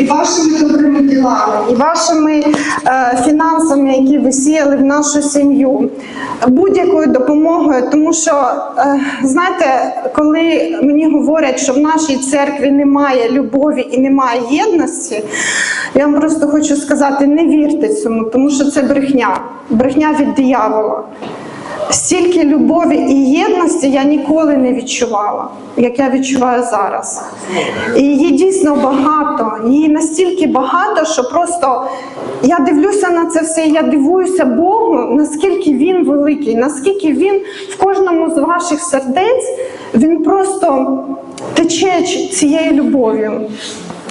і вашими добрими ділами, і вашими е, фінансами, які ви сіяли в нашу сім'ю, будь-якою допомогою. Тому що, е, знаєте, коли мені говорять, що в нашій церкві немає любові і немає єдності, я вам просто хочу сказати: не вірте цьому, тому що це брехня, брехня від диявола. Стільки любові і єдності я ніколи не відчувала, як я відчуваю зараз. І її дійсно багато, її настільки багато, що просто я дивлюся на це все, я дивуюся Богу, наскільки він великий, наскільки він в кожному з ваших сердець він просто тече цією любов'ю.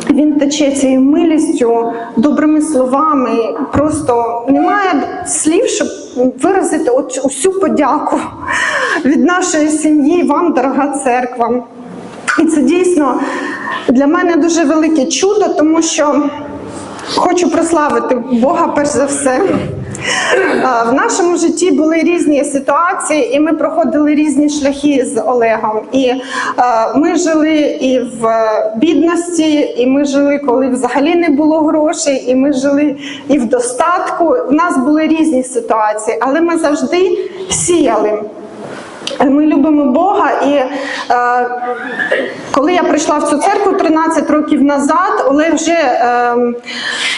Він тече цією милістю, добрими словами. Просто немає слів, щоб виразити усю подяку від нашої сім'ї, вам, дорога церква. І це дійсно для мене дуже велике чудо, тому що хочу прославити Бога перш за все. А, В нашому житті були різні ситуації, і ми проходили різні шляхи з Олегом. І е, ми жили і в бідності, і ми жили, коли взагалі не було грошей, і ми жили і в достатку. У нас були різні ситуації, але ми завжди сіяли. Ми любимо Бога, і е, коли я прийшла в цю церкву 13 років назад, Олег вже е,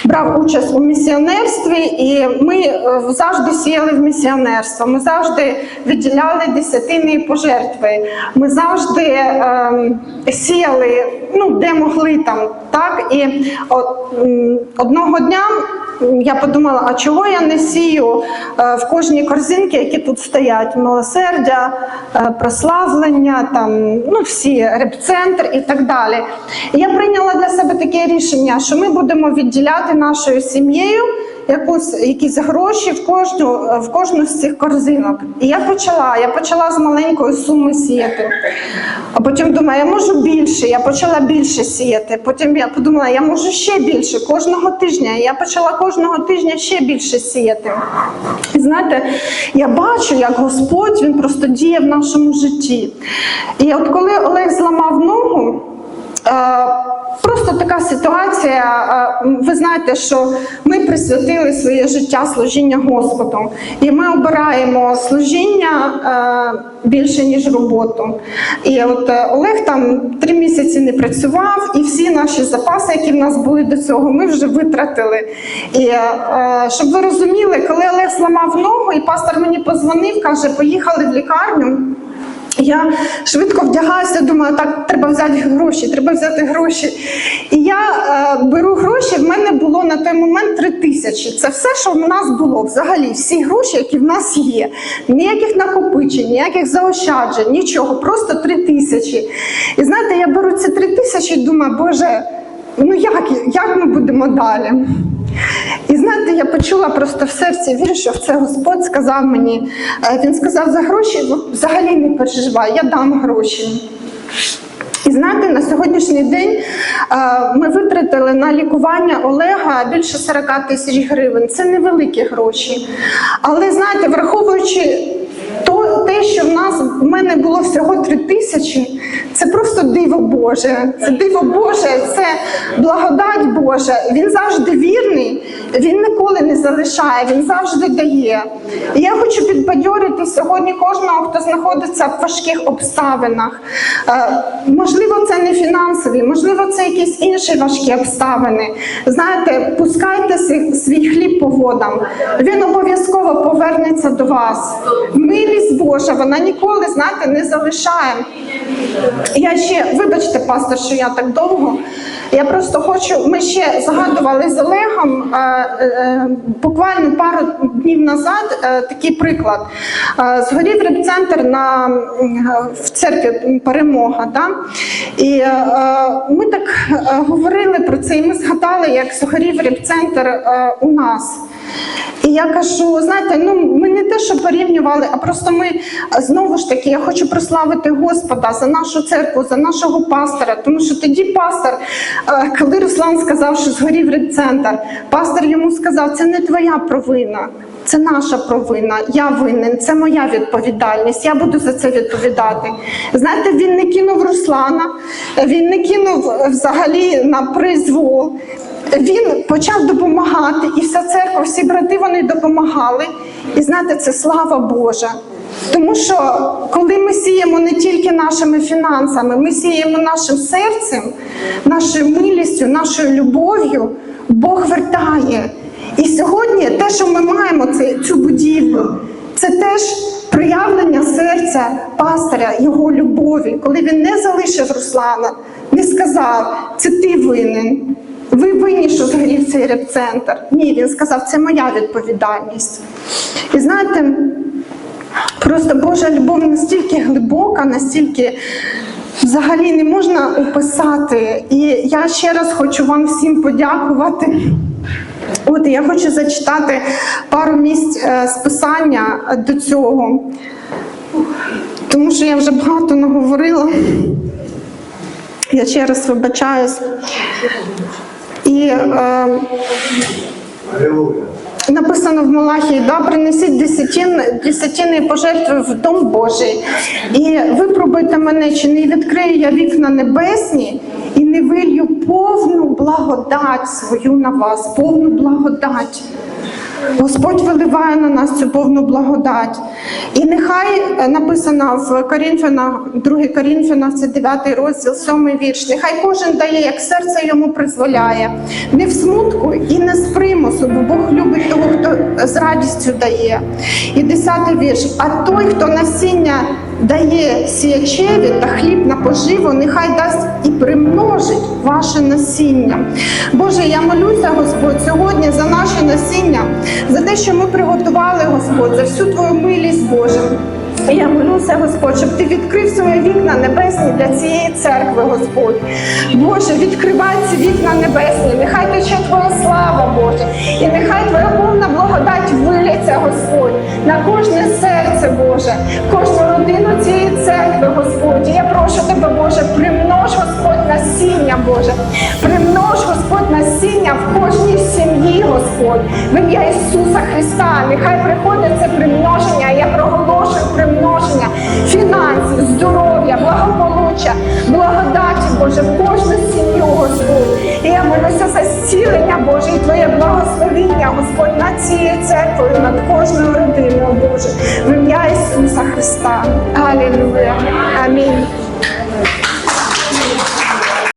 брав участь у місіонерстві, і ми е, завжди сіяли в місіонерство. Ми завжди відділяли десятини пожертви. Ми завжди е, сіяли, ну де могли там. Так і от, одного дня я подумала, а чого я не сію е, в кожній корзинці, які тут стоять: милосердя, прославлення, там ну всі репцентр і так далі. Я прийняла для себе таке рішення, що ми будемо відділяти нашою сім'єю якусь якісь гроші в кожну в кожну з цих корзинок. І я почала. Я почала з маленької суми сіяти. А потім думаю, я можу більше. Я почала більше сіяти. Потім я подумала, я можу ще більше кожного тижня. Я почала кожного тижня ще більше сіяти. І знаєте, я бачу, як Господь він просто діє в нашому житті. І от коли Олег зламав ногу. Просто така ситуація. е, Ви знаєте, що ми присвятили своє життя служіння Господу, і ми обираємо служіння е, більше ніж роботу. І от е, Олег там три місяці не працював, і всі наші запаси, які в нас були до цього, ми вже витратили. І щоб ви розуміли, коли Олег зламав ногу, і пастор мені позвонив, каже, поїхали в лікарню. Я швидко вдягаюся, думаю, так, треба взяти гроші, треба взяти гроші. І я е, беру гроші, в мене було на той момент три тисячі. Це все, що в нас було взагалі, всі гроші, які в нас є. Ніяких накопичень, ніяких заощаджень, нічого, просто три тисячі. І знаєте, я беру ці три тисячі і думаю, Боже, ну як, як ми будемо далі? І знаєте, я почула просто в серці, вірю, що це Господь сказав мені. Е, Він сказав за гроші, взагалі не переживай, я дам гроші. І знаєте, на сьогоднішній день е, ми витратили на лікування Олега більше 40 тисяч гривень. Це невеликі гроші. Але знаєте, враховуючи то, те, що в нас в мене було всього 3 тисячі, це просто диво Боже. Це диво Боже, це благодать Божа. Він завжди вірний, він ніколи не залишає, він завжди дає. І я хочу підбадьорити сьогодні кожного, хто знаходиться в важких обставинах. Е, Можливо, це не фінансові, можливо, це якісь інші важкі обставини. Знаєте, пускайте свій, хліб по водам. Він обов'язково повернеться до вас. Милість Божа, вона ніколи, знаєте, не залишає. Я ще, вибачте, пастор, що я так довго. Я просто хочу. Ми ще згадували з Олегом е, е, буквально пару днів назад е, такий приклад. Згорів репцентр на в церкві Перемога. Да? І ми так говорили про це, і ми згадали, як згорів репцентр у нас. І я кажу, знаєте, ну ми не те, що порівнювали, а просто ми знову ж таки, я хочу прославити Господа за нашу церкву, за нашого пастора. Тому що тоді пастор, е, коли Руслан сказав, що згорів репцентр, пастор йому сказав, це не твоя провина. Це наша провина. Я винен, це моя відповідальність. Я буду за це відповідати. Знаєте, він не кинув Руслана, він не кинув взагалі на призвол. Він почав допомагати, і вся церква, всі брати вони допомагали. І знаєте, це слава Божа. Тому що коли ми сіємо не тільки нашими фінансами, ми сіємо нашим серцем, нашою милістю, нашою любов'ю, Бог вертає. І сьогодні те, що ми маємо, це цю будівлю, це теж проявлення серця пастиря, його любові, коли він не залишив Руслана, не сказав, це ти винен. Що згорів цей репцентр. Ні, він сказав, це моя відповідальність. І знаєте, просто Божа любов настільки глибока, настільки взагалі не можна описати. І я ще раз хочу вам всім подякувати. От я хочу зачитати пару місць е, з писання до цього, тому що я вже багато наговорила. Я ще раз вибачаюсь. І е, написано в Малахії, да, принесіть десятін, десятини пожертви в Дом Божий. І випробуйте мене, чи не відкрию я вікна небесні і не вилью повну благодать свою на вас, повну благодать. Господь виливає на нас цю повну благодать. І нехай е, написано в Корінфянах, 2 Корінфянах, це 9 розділ, 7 вірш. Нехай кожен дає, як серце йому призволяє, не в смутку і не з примусу, бо Бог любить того, хто з радістю дає. І 10 вірш. А той, хто насіння дає сіячеві та хліб на поживу, нехай дасть і примножить ваше насіння. Боже, я молюся, Господь, сьогодні за наше насіння, за те, що ми приготували, Господь, за всю твою милість, Боже. Я молюся, Господь, щоб ти відкрив свої вікна небесні для цієї церкви, Господь. Боже, відкривай ці вікна небесні, нехай тече Твоя слава, Боже, і нехай Твоя повна благодать виляться, Господь, на кожне серце, Боже, кожну родину цієї церкви, Господь. І я прошу Тебе, Боже, примнож, Господь, насіння, Боже, примнож, насіння в кожній сім'ї, Господь, в ім'я Ісуса Христа. Нехай приходить це примноження, я проголошую примноження фінансів, здоров'я, благополуччя, благодаті, Боже, в кожну сім'ю, Господь. І я молюся за зцілення, Боже, і Твоє благословіння, Господь, над цією церквою, над кожною родиною, Боже, в ім'я Ісуса Христа. Алілуя. Амінь.